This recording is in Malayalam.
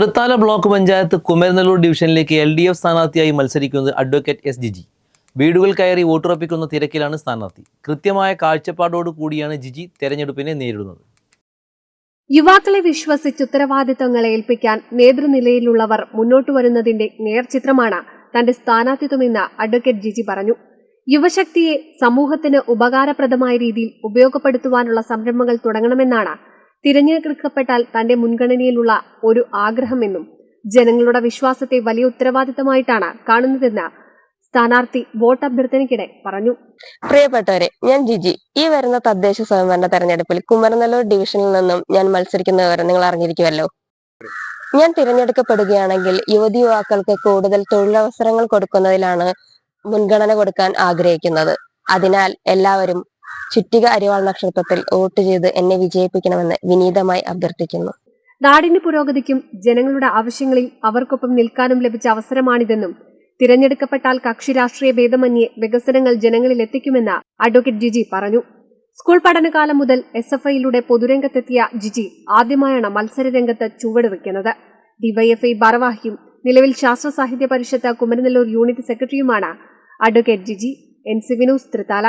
തൃത്താല ബ്ലോക്ക് പഞ്ചായത്ത് കുമരനല്ലൂർ ഡിവിഷനിലേക്ക് എൽ ഡി എഫ് സ്ഥാനാർത്ഥിയായി മത്സരിക്കുന്നത് അഡ്വക്കേറ്റ് എസ് ജിജി. വീടുകൾ കയറി വോട്ടുറപ്പിക്കുന്ന തിരക്കിലാണ് സ്ഥാനാർത്ഥി. കൃത്യമായ കാഴ്ചപ്പാടോടു കൂടിയാണ് ജിജി തെരഞ്ഞെടുപ്പിനെ നേരിടുന്നത്. യുവാക്കളെ വിശ്വസിച്ച് ഉത്തരവാദിത്തങ്ങൾ ഏൽപ്പിക്കാൻ നേതൃനിലയിലുള്ളവർ മുന്നോട്ട് വരുന്നതിന്റെ നേർചിത്രമാണ് തന്റെ സ്ഥാനാർത്ഥിത്വമെന്ന് അഡ്വക്കേറ്റ് ജിജി പറഞ്ഞു. യുവശക്തിയെ സമൂഹത്തിന് ഉപകാരപ്രദമായ രീതിയിൽ ഉപയോഗപ്പെടുത്തുവാനുള്ള സംരംഭങ്ങൾ തുടങ്ങണമെന്നാണ് തിരഞ്ഞെടുക്കപ്പെട്ടാൽ തന്റെ മുൻഗണനയിലുള്ള ഒരു ആഗ്രഹമെന്നും ജനങ്ങളുടെ വിശ്വാസത്തെ വലിയ ഉത്തരവാദിത്തമായിട്ടാണ് കാണുന്നതെന്ന് സ്ഥാനാർത്ഥി വോട്ട് അഭ്യർത്ഥനയ്ക്കിടെ പറഞ്ഞു. പ്രിയപ്പെട്ടവരെ ഞാൻ ജിജി. ഈ വരുന്ന തദ്ദേശ സ്വയംഭരണ തെരഞ്ഞെടുപ്പിൽ കുമരനല്ലൂർ ഡിവിഷനിൽ നിന്നും ഞാൻ മത്സരിക്കുന്ന നിങ്ങൾ അറിഞ്ഞിരിക്കുമല്ലോ. ഞാൻ തിരഞ്ഞെടുക്കപ്പെടുകയാണെങ്കിൽ യുവതി യുവാക്കൾക്ക് കൂടുതൽ തൊഴിലവസരങ്ങൾ കൊടുക്കുന്നതിലാണ് മുൻഗണന കൊടുക്കാൻ ആഗ്രഹിക്കുന്നത്. അതിനാൽ എല്ലാവരും ചുറ്റിക അരിവാൾ നക്ഷത്രത്തിൽ വോട്ട് ചെയ്ത് എന്നെ വിജയിപ്പിക്കണമെന്ന് വിനീതമായി അഭ്യർത്ഥിക്കുന്നു. നാടിന്റെ പുരോഗതിക്കും ജനങ്ങളുടെ ആവശ്യങ്ങളിൽ അവർക്കൊപ്പം നിൽക്കാനും ലഭിച്ച അവസരമാണിതെന്നും തിരഞ്ഞെടുക്കപ്പെട്ടാൽ കക്ഷി രാഷ്ട്രീയ ഭേദമന്യേ വികസനങ്ങൾ ജനങ്ങളിൽ എത്തിക്കുമെന്ന് അഡ്വക്കേറ്റ് ജിജി പറഞ്ഞു. സ്കൂൾ പഠനകാലം മുതൽ എസ് എഫ് ഐയിലൂടെ പൊതുരംഗത്തെത്തിയ ജിജി ആദ്യമായാണ് മത്സരരംഗത്ത് ചുവട് വയ്ക്കുന്നത് ഡിവൈഎഫ്ഐ ഭാരവാഹിയും നിലവിൽ Sasthra Sahithya Parishad Kumaranellur unit സെക്രട്ടറിയുമാണ് advocate Jiji. N C Vinos Thrithala.